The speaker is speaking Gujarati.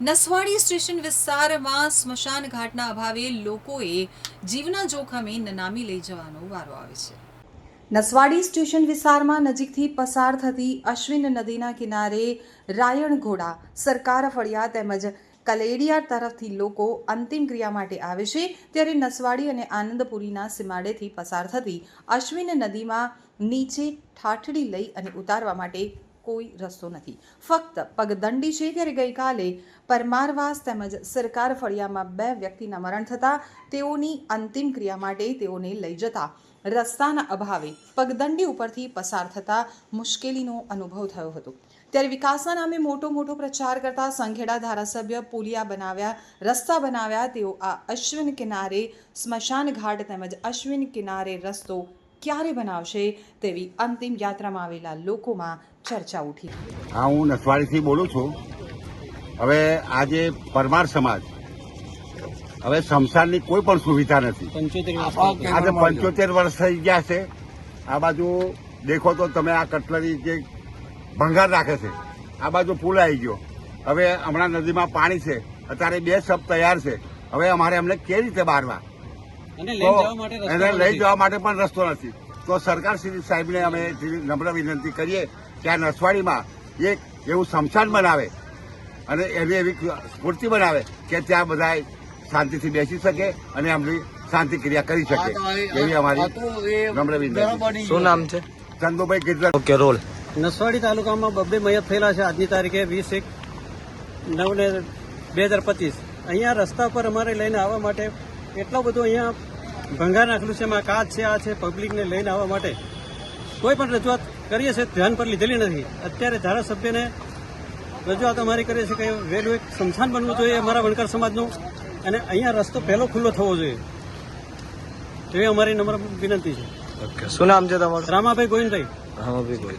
નસવાડી સ્ટેશન વિસ્તારમાં સ્મશાન ઘાટના અભાવે લોકોએ જીવના જોખમે નનામી લઈ જવાનો વારો આવે છે. નસવાડી સ્ટેશન વિસ્તારમાં નજીકથી પસાર થતી અશ્વિન નદીના કિનારે રાયણઘોડા સરકાર ફળિયા તેમજ કલેડિયા તરફથી લોકો અંતિમ ક્રિયા માટે આવે છે, ત્યારે નસવાડી અને આનંદપુરીના સીમાડેથી પસાર થતી અશ્વિન નદીમાં નીચે ઠાઠડી લઈ અને ઉતારવા માટે કોઈ રસ્તો નથી. ફક્ત પગદંડી છે ત્યારે ગઈકાલે પરમારવાસ તેમજ સરકાર ફળિયામાં બે વ્યક્તિના મરણ થતાં તેઓની અંતિમ ક્રિયા માટે તેઓને લઈ જતા રસ્તાના અભાવે પગદંડી ઉપરથી પસાર થતા મુશ્કેલીનો અનુભવ થયો હતો. ત્યારે વિકાસના નામે મોટો મોટો પ્રચાર કરતા સંખેડા ધારાસભ્ય પુલિયા બનાવ્યા, રસ્તા બનાવ્યા, તેઓ આ અશ્વિન કિનારે સ્મશાન ઘાટ તેમજ અશ્વિન કિનારે રસ્તો ક્યારે બનાવશે તેવી અંતિમ યાત્રામાં આવેલા લોકોમાં ચર્ચા ઉઠી. હા હું નસવાડીથી બોલું છું. હવે આજે પરમાર સમાજ હવે શમશાનની કોઈ પણ સુવિધા નથી. આજે પંચોતેર વર્ષ થઈ ગયા છે. આ બાજુ દેખો તો તમે આ કટલરી જે ભંગાર રાખે છે આ બાજુ પુલ આવી ગયો. હવે હમણાં નદીમાં પાણી છે. અત્યારે બે શબ તૈયાર છે. હવે અમારે એમને કેવી રીતે બારવા? એને લઈ જવા માટે પણ રસ્તો નથી. તો સરકાર શ્રી સાહેબને અમે નમ્ર વિનંતી કરીએ કે આ નસવાડીમાં એક એવું સ્મશાન બનાવે અને એવી એવી સ્ફૂર્તિ બનાવે કે ત્યાં બધા શાંતિથી બેસી શકે અને એમની શાંતિ ક્રિયા કરી શકે. એવી અમારી નમ્ર વિનંતી. શું નામ છે? ચંદુભાઈ ગિરધર ઓકે રોલ. નસવાડી તાલુકામાં બબ્બે મયત થયેલા છે. આજની તારીખે વીસ એક નવ ને બે હજાર પચીસ. અહીંયા રસ્તા પર અમારે લઈને આવવા માટે એટલો બધો અહીંયા ભંગાર નાખેલું છે એમાં કાચ છે આ છે પબ્લિકને લઈને આવવા માટે કોઈ પણ રજૂઆત કરીએ છીએ ધ્યાન પર લીધેલી નથી. અત્યારે ધારાસભ્યને રજૂઆત અમારી કરીએ છીએ કે વહેલું એક સંસ્થાન બનવું જોઈએ અમારા વણકર સમાજનું અને અહીંયા રસ્તો પહેલો ખુલ્લો થવો જોઈએ. તેવી અમારી નમ્ર વિનંતી છે. ઓકે શું નામ છે તમારું? રામાભાઈ ગોવિંદભાઈ. હા ભાઈ બોલ